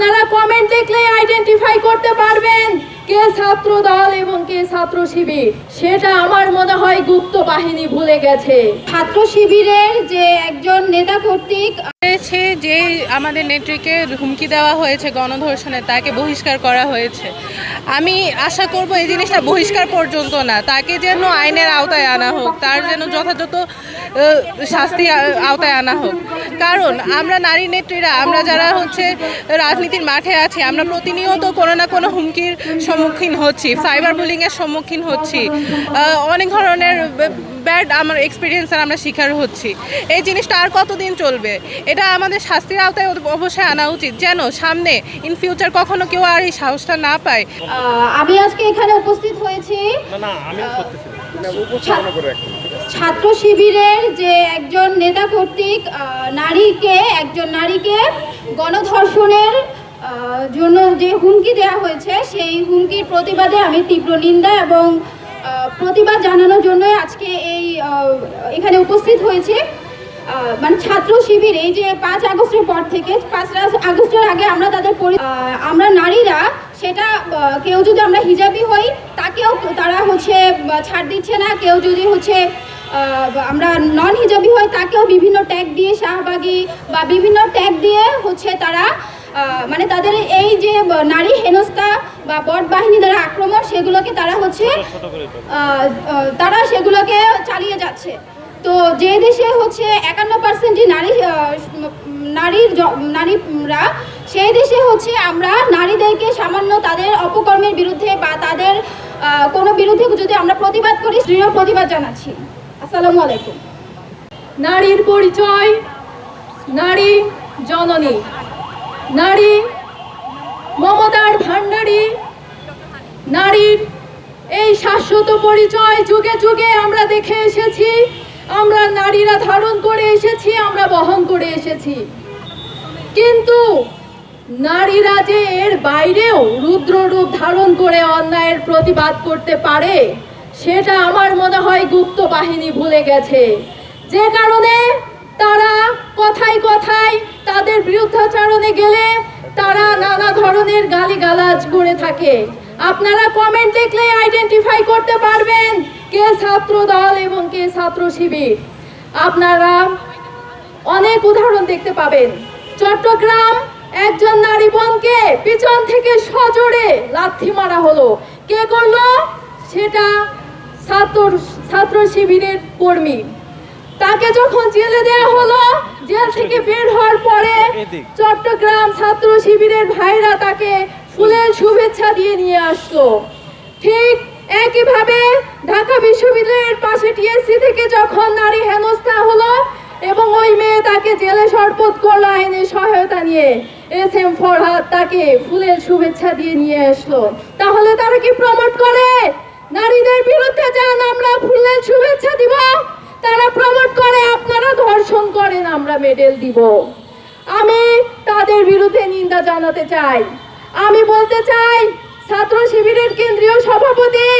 আপনারা কমেন্ট দেখলেই আইডেন্টিফাই করতে পারবেন কে ছাত্র দল এবং কে ছাত্র শিবির। সেটা আমার মনে হয় গুপ্ত বাহিনী ভুলে গেছে। ছাত্র শিবিরের যে একজন নেতা কর্তৃক হয়েছে যে আমাদের নেত্রীকে হুমকি দেওয়া হয়েছে, গণধর্ষণে তাকে বহিষ্কার করা হয়েছে। আমি আশা করব এই জিনিসটা বহিষ্কার পর্যন্ত না, তাকে যেন আইনের আওতায় আনা হোক, তার যেন যথাযথ শাস্তি আওতায় আনা হোক। কারণ আমরা নারী নেত্রীরা আমরা যারা হচ্ছে রাজনীতির মাঠে আছি আমরা প্রতিনিয়ত কোনো না কোনো হুমকির সম্মুখীন হচ্ছি সাইবার বুলিংয়ের সম্মুখীন হচ্ছি। অনেক ধরনের ব্যাড আমার এক্সপিরিয়েন্সের আমরা শিকার হচ্ছি। এই জিনিসটা আর কতদিন চলবে? এটা আমাদের শাস্তির আওতায় অবশ্যই আনা উচিত। যেন সামনে ইন ফিউচার কখনো কেউ আর এই সাহসটা না পায়। আমি আজকে এখানে উপস্থিত হয়েছি। না না আমি ছাত্র শিবিরের যে একজন নেতা কর্তৃক নারীকে, একজন নারীকে গণধর্ষণের জন্য যে হুমকি দেওয়া হয়েছে, সেই হুমকির প্রতিবাদে আমি তীব্র নিন্দা এবং প্রতিবাদ জানানোর জন্য আজকে এই এখানে উপস্থিত হয়েছে। মানে ছাত্র শিবির, এই যে পাঁচ আগস্টের পর থেকে, পাঁচ আগস্টের আগে আমরা তাদের আমরা নারীরা সেটা কেউ যদি আমরা হিজাবি হই, তাকেও তারা হচ্ছে ছাড় দিচ্ছে না। কেউ যদি হচ্ছে আমরা নন হিজাবি হই তাকেও বিভিন্ন ট্যাগ দিয়ে শাহবাগী বা বিভিন্ন ট্যাগ দিয়ে হচ্ছে তারা মানে তাদের এই যে নারী হেনস্থা বা বট বাহিনী দ্বারা আক্রমণ সেগুলোকে তারা হচ্ছে তারা সেগুলোকে চালিয়ে যাচ্ছে। তো যে দেশে হচ্ছে একান্ন পার্সেন্ট যে নারী নারীর নারীরা সেই দেশে হচ্ছে আমরা নারীদেরকে সামান্য তাদের অপকর্মের বিরুদ্ধে বা তাদের কোনো বিরুদ্ধে যদি আমরা প্রতিবাদ করি দৃঢ় প্রতিবাদ জানাচ্ছি। আসসালামু আলাইকুম। নারীর পরিচয়, নারী জননী, নারী মমতার ভাণ্ডারী নারীর এই শাশ্বত পরিচয় যুগে যুগে আমরা দেখে এসেছি, আমরা নারীরা ধারণ করে এসেছি, আমরা বহন করে এসেছি। কিন্তু নারীরা যে এর বাইরেও রুদ্র রূপ ধারণ করে অন্যায়ের প্রতিবাদ করতে পারে সেটা আমার মনে হয় গুপ্ত বাহিনী ভুলে গেছে। যে কারণে তারা কথায় কথায় তাদের বিরুদ্ধাচারণে গেলে তারা নানা ধরনের গালিগালাজ করে থাকে। আপনারা কমেন্ট দেখলে আইডেন্টিফাই করতে পারবেন কে ছাত্র দল এবং কে ছাত্র শিবির। আপনারা অনেক উদাহরণ দেখতে পাবেন। চট্টগ্রাম একজন নারী বোনকে পিছন থেকে সজোরে লাথি মারা হলো। কে করল? সেটা ছাত্র ছাত্র শিবিরের কর্মী। তাকে যখন জেলে দেওয়া হলো জেল থেকে বের হওয়ার পরে চট্টগ্রাম ছাত্র শিবিরের ভাইরা তাকে ফুলের শুভেচ্ছা দিয়ে নিয়ে আসলো। ঠিক একইভাবে ঢাকা বিশ্ববিদ্যালয়ের পাশে টিএসসি থেকে যখন নারী হেনস্থা হলো এবং ওই মেয়ে তাকে জেলে শরপত করল আইনের সহায়তা নিয়ে এস এম ফরহাদ তাকে ফুলের শুভেচ্ছা দিয়ে নিয়ে আসলো। তাহলে তারা কি প্রমোট করে? নারীদের বিরুদ্ধে যান আমরা ফুলের শুভেচ্ছা দিব। তারা প্রমোট করে, আপনারা ধর্ষণ করেন, আমরা মেডেল দিব। আমি তাদের বিরুদ্ধে নিন্দা জানাতে চাই। আমি বলতে চাই, ছাত্র শিবিরের কেন্দ্রীয় সভাপতি,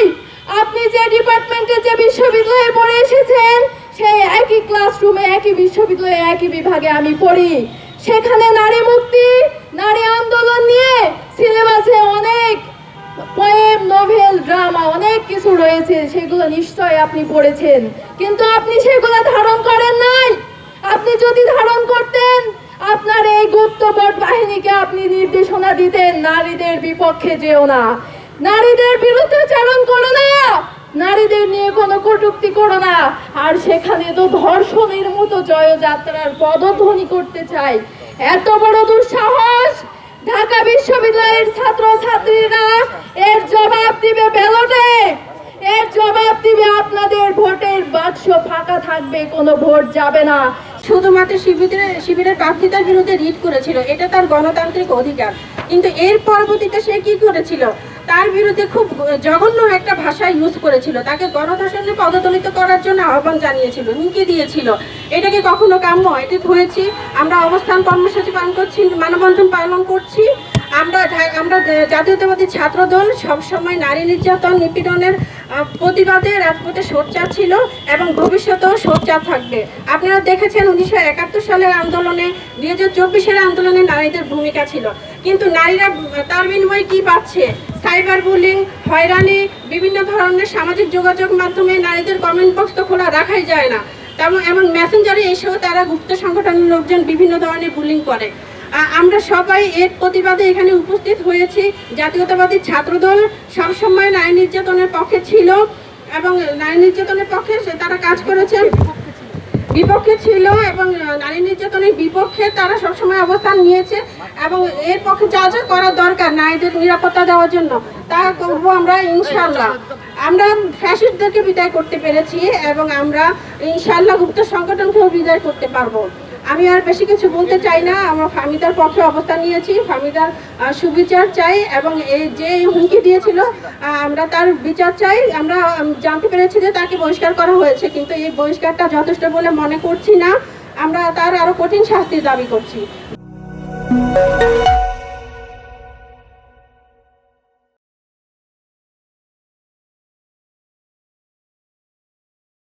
আপনি যে ডিপার্টমেন্টে যে বিশ্ববিদ্যালয়ে পড়ে এসেছেন, সেই একই ক্লাসরুমে, একই বিশ্ববিদ্যালয়ে, একই বিভাগে আমি পড়ি। সেখানে নারী মুক্তি, নারী আন্দোলন নিয়ে সিলেবাসে অনেক পোয়েম নোভেল ড্রামা অনেক কিছু রয়েছে, সেগুলো নিশ্চয় আপনি পড়েছেন। কিন্তু আপনি সেগুলো ধারণ করেন নাই। আপনি যদি ধারণ করতেন, আপনার এই গুপ্তবট বাহিনীকে আপনি নির্দেশনা দিতেন, নারীদের বিপক্ষে যেও না। নারীদের বিরুদ্ধে চারণ করো না। নারীদের নিয়ে কোনো কটুক্তি করো না। আর সেখানে তো ধর্ষণের মতো জয়যাত্রার পদধ্বনি করতে চাই। এত বড় দুঃসাহস! ঢাকা বিশ্ববিদ্যালয়ের ছাত্র ছাত্রীরা এর জবাব দিবে ব্যালটে। এর জবাব দিবে আপনাদের ভোটের বাক্স ফাঁকা থাকবে, কোনো ভোট যাবে না। শুধুমাত্র শিবিরের শিবিরের প্রার্থীদের বিরুদ্ধে রিট করেছিল, এটা তার গণতান্ত্রিক অধিকার। কিন্তু এর পরবর্তীতে সে কি করেছিল? তার বিরুদ্ধে খুব জঘন্য একটা ভাষা ইউজ করেছিল। তাকে গণধর্ষণে পদদলিত করার জন্য আহ্বান জানিয়েছিল, হুমকি দিয়েছিল। এটাকে কখনো কাম্য এটি হয়েছি আমরা অবস্থান কর্মসূচি পালন করছি, মানববন্ধন পালন করছি। আমরা আমরা জাতীয়তাবাদী ছাত্রদল সবসময় নারী নির্যাতন নিপীড়নের প্রতিবাদে রাজপথে সোচ্চার ছিল এবং ভবিষ্যতেও সোচ্চার থাকবে। আপনারা দেখেছেন উনিশশো একাত্তর সালের আন্দোলনে, দুই হাজার আন্দোলনে নারীদের ভূমিকা ছিল। কিন্তু নারীরা, তার বিনিময়ে কী পাচ্ছে? সাইবার বুলিং, হয়রানি, বিভিন্ন ধরনের সামাজিক যোগাযোগ মাধ্যমে নারীদের কমেন্ট বক্স তো খোলা রাখাই যায় না। তেমন, এমন মেসেঞ্জারে এসেও তারা গুপ্ত সংগঠনের লোকজন বিভিন্ন ধরনের বুলিং করে। আমরা সবাই এর প্রতিবাদে এখানে উপস্থিত হয়েছি। জাতীয়তাবাদী ছাত্রদল সবসময় নারী নির্যাতনের পক্ষে ছিল এবং নারী নির্যাতনের পক্ষে তারা কাজ করেছে। বিপক্ষে ছিল এবং নারী নির্যাতনের বিপক্ষে তারা সবসময় অবস্থান নিয়েছে এবং এর পক্ষে যা যা করা দরকার নারীদের নিরাপত্তা দেওয়ার জন্য, তা করব আমরা ইনশাল্লাহ আমরা ফ্যাসিস্টদেরকে বিদায় করতে পেরেছি এবং আমরা ইনশাল্লাহ গুপ্ত সংগঠনকেও বিদায় করতে পারব। আমি আর বেশি কিছু বলতে চাই না। আমরা ফামিদার পক্ষে অবস্থান নিয়েছি। ফামিদার সুবিচার চাই এবং এই যে হুমকি দিয়েছিল আমরা তার বিচার চাই। আমরা জানতে পেরেছি যে তাকে বহিষ্কার করা হয়েছে, কিন্তু এই বহিষ্কারটা যথেষ্ট বলে মনে করছি না। আমরা তার আরও কঠিন শাস্তির দাবি করছি।